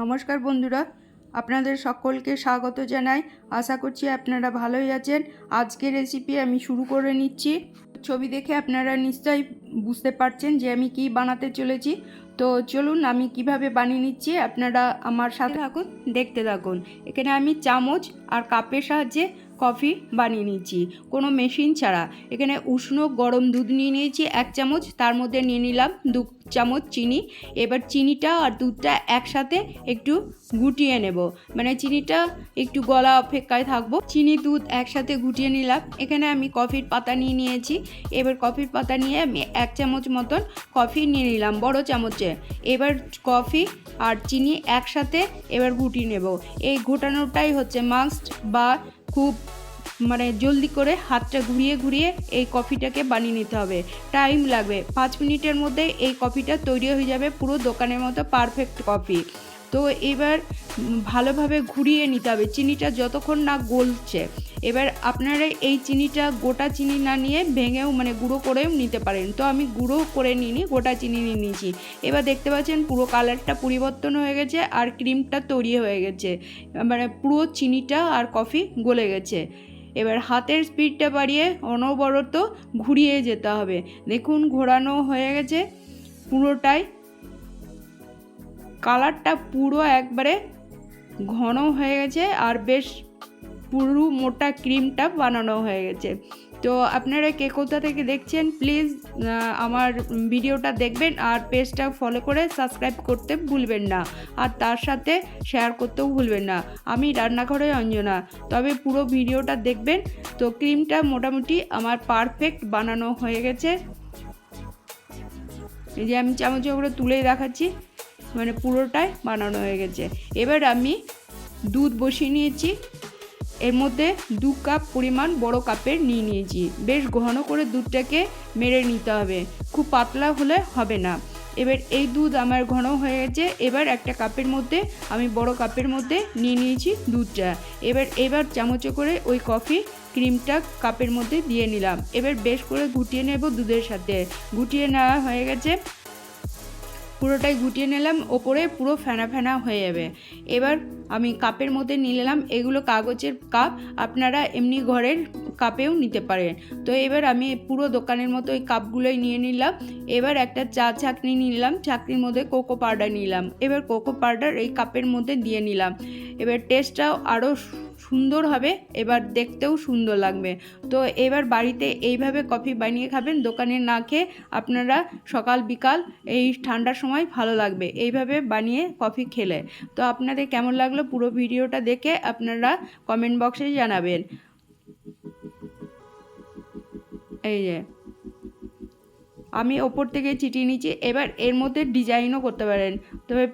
নমস্কার বন্ধুরা, আপনাদের সকলকে স্বাগত জানাই। আশা করছি আপনারা ভালোই আছেন। আজকের রেসিপি আমি শুরু করে নিচ্ছি। ছবি দেখে আপনারা নিশ্চয়ই বুঝতে পারছেন যে আমি কি বানাতে চলেছি। তো চলুন আমি কীভাবে বানিয়ে নিচ্ছি, আপনারা আমার সাথে থাকুন, দেখতে থাকুন। এখানে আমি চামচ আর কাপের সাহায্যে কফি বানিয়ে নিয়েছি। কোনো মেশিন ছাড়া। এখানে উষ্ণ গরম দুধ নিয়ে নিয়েছি এক চামচ। তার মধ্যে নিয়ে নিলাম দু চামচ চিনি। এবার চিনিটা আর দুধটা একসাথে একটু গুটিয়ে নেব। মানে চিনিটা একটু গলা অপেক্ষায় থাকব। চিনি, দুধ একসাথে গুটিয়ে নিলাম। এখানে আমি কফির পাতা নিয়ে নিয়েছি। এবার কফির পাতা নিয়ে আমি এক চামচ মতন কফি নিয়ে নিলাম বড় চামচে। এবার কফি আর চিনি একসাথে এবার গুটিয়ে নেব। এই ঘোটানোটাই হচ্ছে মাস্ট বা খুব মানে জলদি করে হাতটা ঘুরিয়ে ঘুরিয়ে এই কফিটাকে বানিয়ে নিতে হবে। টাইম লাগবে। পাঁচ মিনিটের মধ্যে এই কফিটা তৈরি হয়ে যাবে পুরো দোকানের মতো পারফেক্ট কফি। তো এবার ভালোভাবে ঘুরিয়ে নিতে হবে। চিনিটা যতক্ষণ না গলছে, এবার আপনারা এই চিনিটা গোটা চিনি না নিয়ে ভেঙেও মানে গুঁড়ো করেও নিতে পারেন। তো আমি গুঁড়ো করে নিইনি, গোটা চিনি নিয়ে নিয়েছি। এবার দেখতে পাচ্ছেন পুরো কালারটা পরিবর্তন হয়ে গেছে আর ক্রিমটা তৈরি হয়ে গেছে। মানে পুরো চিনিটা আর কফি গলে গেছে। এবার হাতের স্পিডটা বাড়িয়ে অনবরত ঘুরিয়ে যেতে হবে। দেখুন ঘোরানো হয়ে গেছে পুরোটাই। কালারটা পুরো একবারে ঘন হয়ে গেছে আর বেশ পুরো মোটা ক্রিমটা বানানো হয়ে গেছে। তো আপনারা কে কোথা থেকে দেখছেন প্লিজ আমার ভিডিওটা দেখবেন আর পেজটা ফলো করে সাবস্ক্রাইব করতে ভুলবেন না। আর তার সাথে শেয়ার করতেও ভুলবেন না। আমি রান্নাঘরে অঞ্জনা। তবে পুরো ভিডিওটা দেখবেন। তো ক্রিমটা মোটামুটি আমার পারফেক্ট বানানো হয়ে গেছে। এই যে আমি চামচে করে তুলেই দেখাচ্ছি। মানে পুরোটাই বানানো হয়ে গেছে। এবার আমি দুধ বসিয়ে নিয়েছি। এর মধ্যে দু কাপ পরিমাণ বড় কাপের নিয়ে নিয়েছি। বেশ ঘন করে দুধটাকে মেরে নিতে হবে। খুব পাতলা হলে হবে না। এবার এই দুধ আমার ঘন হয়ে গেছে। এবার একটা কাপের মধ্যে আমি বড় কাপের মধ্যে নিয়ে নিয়েছি দুধটা। এবার এবার চামচে করে ওই কফি ক্রিমটা কাপের মধ্যে দিয়ে নিলাম। এবার বেশ করে গুটিয়ে নেব দুধের সাথে। গুটিয়ে নেওয়া হয়ে গেছে। পুরোটাই গুটিয়ে নিলাম, ওপরে পুরো ফেনা ফেনা হয়ে যাবে। এবার আমি কাপের মধ্যে নিলাম, এগুলো কাগজের কাপ, আপনারা এমনি ঘরের কাপেও নিতে পারেন। তো এবার আমি পুরো দোকানের মতো এই কাপগুলোই নিয়ে নিলাম, এবার একটা চা ছাকনি নিলাম ছাকনির মধ্যে কোকো পাউডার নিলাম। এবার কোকো পাউডার এই কাপের মধ্যে দিয়ে নিলাম। এবার টেস্টটাও আরও সুন্দর হবে, এবার দেখতেও সুন্দর লাগবে। তো এবার বাড়িতে এইভাবে কফি বানিয়ে খাবেন, দোকানে না খেয়ে আপনারা সকাল, বিকাল এই ঠান্ডার সময় ভালো লাগবে। এইভাবে বানিয়ে কফি খেলে। তো আপনাদের কেমন লাগল পুরো ভিডিওটা দেখে আপনারা কমেন্ট বক্সে জানাবেন। এই যে, আমি ওপর থেকে চিটিয়ে নিচ্ছি, এবার এর মধ্যে ডিজাইনও করতে পারেন। তবে